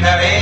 Navidad.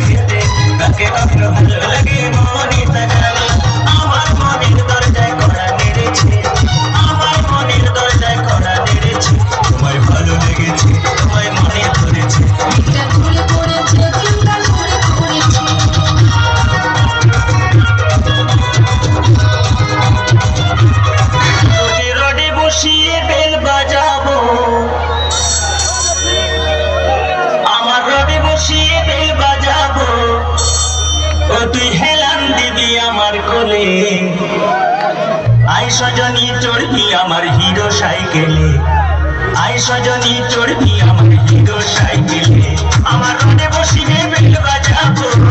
খেতে তাকে ভালো লাগে তুই হেলান দিবি আমার কোলে। আয় সজনী চড়বি আমার হিরো সাইকেলে। আয় সজনী চড়বি আমার হিরো সাইকেলে। আমার রোডে বসিবে বেল বাজাবো।